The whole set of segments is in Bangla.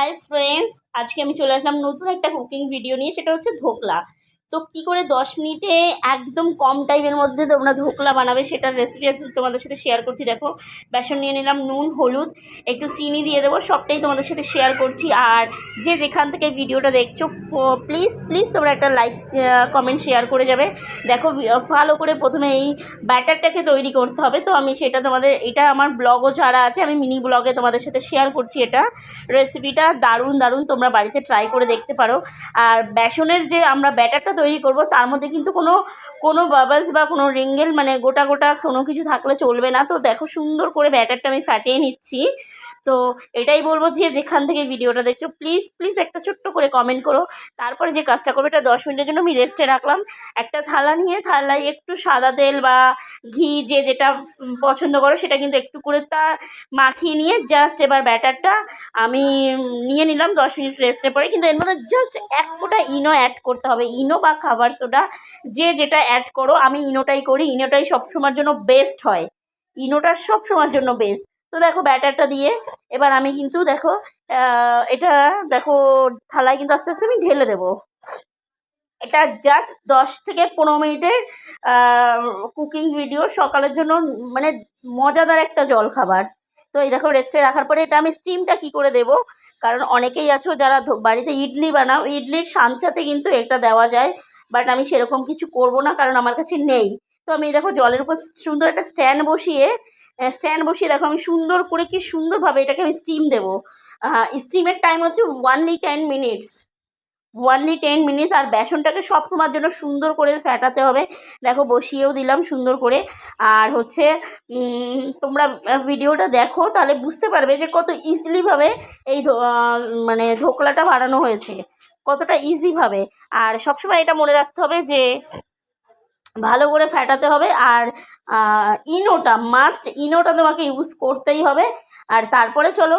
হাই ফ্রেন্ডস আজকে আমি চলে আসলাম নতুন একটা কুকিং ভিডিও নিয়ে সেটা হচ্ছে ধোকলা। তো কী করে দশ মিনিটে একদম কম টাইমের মধ্যে তোমরা ধোকলা বানাবে সেটার রেসিপি তোমাদের সাথে শেয়ার করছি, দেখো। বেসন নিয়ে নিলাম, নুন, হলুদ, একটু চিনি দিয়ে দেবো, সবটাই তোমাদের সাথে শেয়ার করছি। আর যে যেখান থেকে ভিডিওটা দেখছ প্লিজ প্লিজ তোমরা একটা লাইক কমেন্ট শেয়ার করে যাবে। দেখো ভালো করে প্রথমে এই ব্যাটারটাকে তৈরি করতে হবে। তো আমি সেটা তোমাদের, এটা আমার ব্লগও ছাড়া আছে, আমি মিনি ব্লগে তোমাদের সাথে শেয়ার করছি এটা। রেসিপিটা দারুণ দারুণ তোমরা বাড়িতে ট্রাই করে দেখতে পারো। আর বেসনের যে আমরা ব্যাটারটা তৈরি করব, তার মধ্যে কিন্তু কোনো কোনো বাবলস বা কোনো রিঙ্গেল মানে গোটা গোটা কোনো কিছু থাকলে চলবে না। তো দেখো সুন্দর করে ব্যাটারটা আমি ফাটিয়ে নিচ্ছি। তো এটাই বলব যে যেখান থেকে ভিডিওটা দেখছ প্লিজ প্লিজ একটা ছোট্ট করে কমেন্ট করো। তারপরে যে কাজটা করবে, এটা দশ মিনিটের জন্য আমি রেস্টে রাখলাম। একটা থালা নিয়ে, থালায় একটু সাদা তেল বা ঘি, যে যেটা পছন্দ করো, সেটা কিন্তু একটু করে তা মাখিয়ে নিয়ে জাস্ট এবার ব্যাটারটা আমি নিয়ে নিলাম দশ মিনিট রেস্টের পরে। কিন্তু এর মধ্যে জাস্ট এক ফোঁটা ইনো অ্যাড করতে হবে। ইনো বা খাবার সোডা যে যেটা অ্যাড করো, আমি ইনোটাই করি। ইনোটাই সবসময়ের জন্য বেস্ট হয়। ইনোটা সব সময়ের জন্য বেস্ট তো দেখো ব্যাটারটা দিয়ে এবার আমি কিন্তু দেখো এটা দেখো থালায় কিন্তু আস্তে আস্তে আমি ঢেলে দেবো। এটা জাস্ট দশ থেকে পনেরো মিনিটের কুকিং ভিডিও সকালের জন্য মানে মজাদার একটা জল খাবার তো এই দেখো রেস্টে রাখার পরে এটা আমি স্টিমটা কী করে দেবো? কারণ অনেকেই আছো যারা বাড়িতে ইডলি বানাও, ইডলির সাঞ্চাতে কিন্তু এটা দেওয়া যায় বাট আমি সেরকম কিছু করব না কারণ আমার কাছে নেই। তো আমি দেখো জলের উপর সুন্দর একটা স্ট্যান্ড বসিয়ে স্ট্যান্ড বসিয়ে দেখো, আমি সুন্দর করে কি সুন্দরভাবে এটাকে আমি স্টিম দেবো। স্টিমের টাইম হচ্ছে only ten minutes only ten minutes আর বেসনটাকে সব সময়ের জন্য সুন্দর করে ফ্যাটাতে হবে। দেখো, বসিয়েও দিলাম সুন্দর করে। আর হচ্ছে তোমরা ভিডিওটা দেখো, তাহলে বুঝতে পারবে যে কত ইজিলিভাবে এই মানে ধোকলাটা বানানো হয়েছে। কতটা ইজিভাবে আর সবসময় এটা মনে রাখতে হবে যে ভালো করে ফ্যাটাতে হবে আর ইনোটা মাস্ট ইনোটা তোমাকে ইউজ করতেই হবে। আর তারপরে চলো,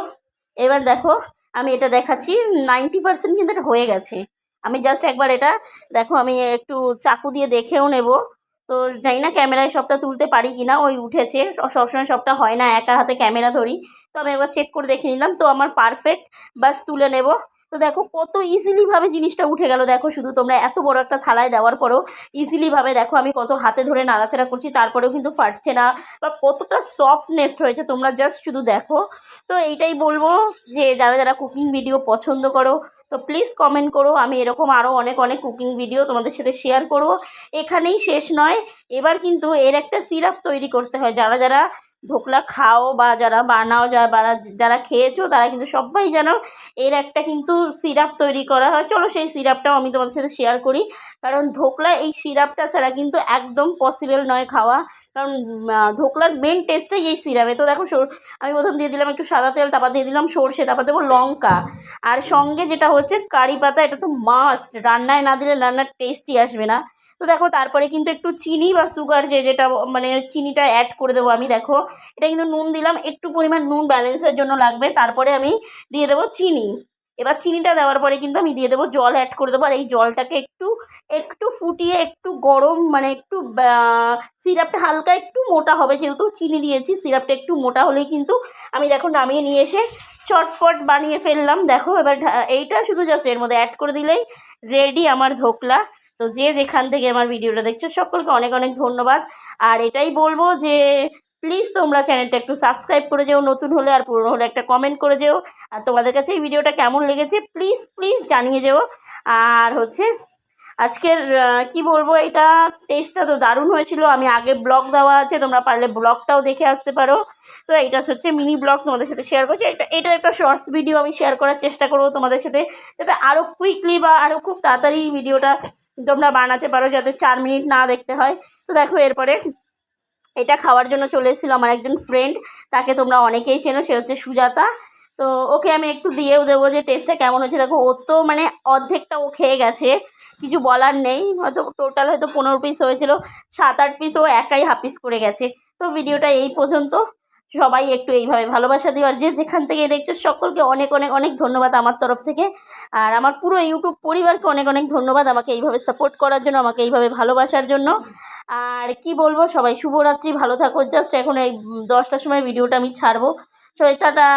এবার দেখো, আমি এটা দেখাচ্ছি নাইনটি পার্সেন্ট কিন্তু এটা হয়ে গেছে। আমি জাস্ট একবার এটা, দেখো আমি একটু চাকু দিয়ে দেখেও নেব। তো জানি না ক্যামেরায় সবটা তুলতে পারি কি না ওই উঠেছে, সবসময় সবটা হয় না, একা হাতে ক্যামেরা ধরি। তো আমি একবার চেক করে দেখে নিলাম, তো আমার পারফেক্ট বাস তুলে নেব। তো দেখো কত ইজিলিভাবে জিনিসটা উঠে গেল। দেখো শুধু তোমরা এত বড় একটা থালায় দেওয়ার পরেও ইজিলিভাবে দেখো আমি কত হাতে ধরে নাড়াচাড়া করছি, তারপরেও কিন্তু ফাটছে না বা কতটা সফটনেস হয়েছে তোমরা জাস্ট শুধু দেখো। তো এইটাই বলব যে যারা যারা কুকিং ভিডিও পছন্দ করো, তো প্লিজ কমেন্ট করো। আমি এরকম আরও অনেক অনেক কুকিং ভিডিও তোমাদের সাথে শেয়ার করব। এখানেই শেষ নয়। এবার কিন্তু এর একটা সিরাপ তৈরি করতে হয়। যারা যারা ধোকলা খাও বা যারা বানাও, যারা যারা খেয়েছো, তারা কিন্তু সবাই যেন এর একটা কিন্তু সিরাপ তৈরি করা হয়। চলো সেই সিরাপটাও আমি তোমাদের সাথে শেয়ার করি। কারণ ধোকলা এই সিরাপটা ছাড়া কিন্তু একদম পসিবল নয় খাওয়া। কারণ ধোকলার মেন টেস্টটাই এই সিরাপে। তো দেখো আমি প্রথম দিয়ে দিলাম একটু সাদা তেল, তারপর দিয়ে দিলাম সর্ষে, তারপর দেবো লঙ্কা। আর সঙ্গে যেটা হচ্ছে, কারি পাতা, এটা তো মাস্ট রান্নায় না দিলে রান্নার টেস্টই আসবে না। তো দেখো, তারপরে কিন্তু একটু চিনি বা সুগার যে যেটা মানে চিনিটা অ্যাড করে দেবো আমি, দেখো। এটা কিন্তু নুন দিলাম, একটু পরিমাণ নুন ব্যালেন্সের জন্য লাগবে, তারপরে আমি দিয়ে দেবো চিনি। এবার চিনিটা দেওয়ার পরে কিন্তু আমি দিয়ে দেবো জল অ্যাড করে দেবো, আর এই জলটাকে একটু একটু ফুটিয়ে, একটু গরম মানে একটু সিরাপটা হালকা একটু মোটা হবে, যেহেতু চিনি দিয়েছি সিরাপটা একটু মোটা হলেই কিন্তু আমি দেখো নামিয়ে নিয়ে এসে চটপট বানিয়ে ফেললাম। দেখো, এবার এইটা শুধু জাস্ট এর মধ্যে অ্যাড করে দিলেই রেডি আমার ধোকলা তো যে যেখান থেকে আমার ভিডিওটা দেখছ, সকলকে অনেক অনেক ধন্যবাদ। আর এটাই বলব যে প্লিজ তোমরা চ্যানেলটা একটু সাবস্ক্রাইব করে যেও, নতুন হলে আর পুরনো হলে একটা কমেন্ট করে যেও। আর তোমাদের কাছে এই ভিডিওটা কেমন লেগেছে প্লিজ প্লিজ জানিয়ে যেও। আর হচ্ছে, আজকের কি বলব, এটা টেস্টটা তো দারুণ হয়েছিল। আমি আগে ব্লগ দেওয়া আছে, তোমরা পারলে ব্লগটাও দেখে আসতে পারো। তো এইটা হচ্ছে মিনি ব্লগ তোমাদের সাথে শেয়ার করছি। এটা এটা একটা শর্টস ভিডিও আমি শেয়ার করার চেষ্টা করব তোমাদের সাথে। যাতে আরও কুইকলি বা আরও খুব তাড়াতাড়ি ভিডিওটা তোমরা বানাতে পারো যাতে চার মিনিট না দেখতে হয়। তো দেখো, এরপরে এটা খাওয়ার জন্য চলে এসেছিল আমার একজন ফ্রেন্ড তাকে তোমরা অনেকেই চেনো, সে হচ্ছে সুজাতা। তো ওকে আমি একটু দিয়েও দেবো যে টেস্টটা কেমন হয়েছে। দেখো ওর তো মানে অর্ধেকটা ও খেয়ে গেছে, কিছু বলার নেই। হয়তো টোটাল হয়তো পনেরো পিস হয়েছিল, সাত আট পিস ও একাই হাফিস করে গেছে। তো ভিডিওটা এই পর্যন্ত। সবাই একটু এইভাবে ভালোবাসা দিও। আর যে যেখান থেকে দেখছ সকলকে অনেক অনেক অনেক ধন্যবাদ আমার তরফ থেকে। আর আমার পুরো ইউটিউব পরিবারকে অনেক অনেক ধন্যবাদ আমাকে এইভাবে সাপোর্ট করার জন্য, আমাকে এইভাবে ভালোবাসার জন্য। আর কি বলব সবাই, শুভরাত্রি, ভালো থাকো। জাস্ট এখন এই দশটার সময় ভিডিওটা আমি ছাড়বো। সবাই টাটা।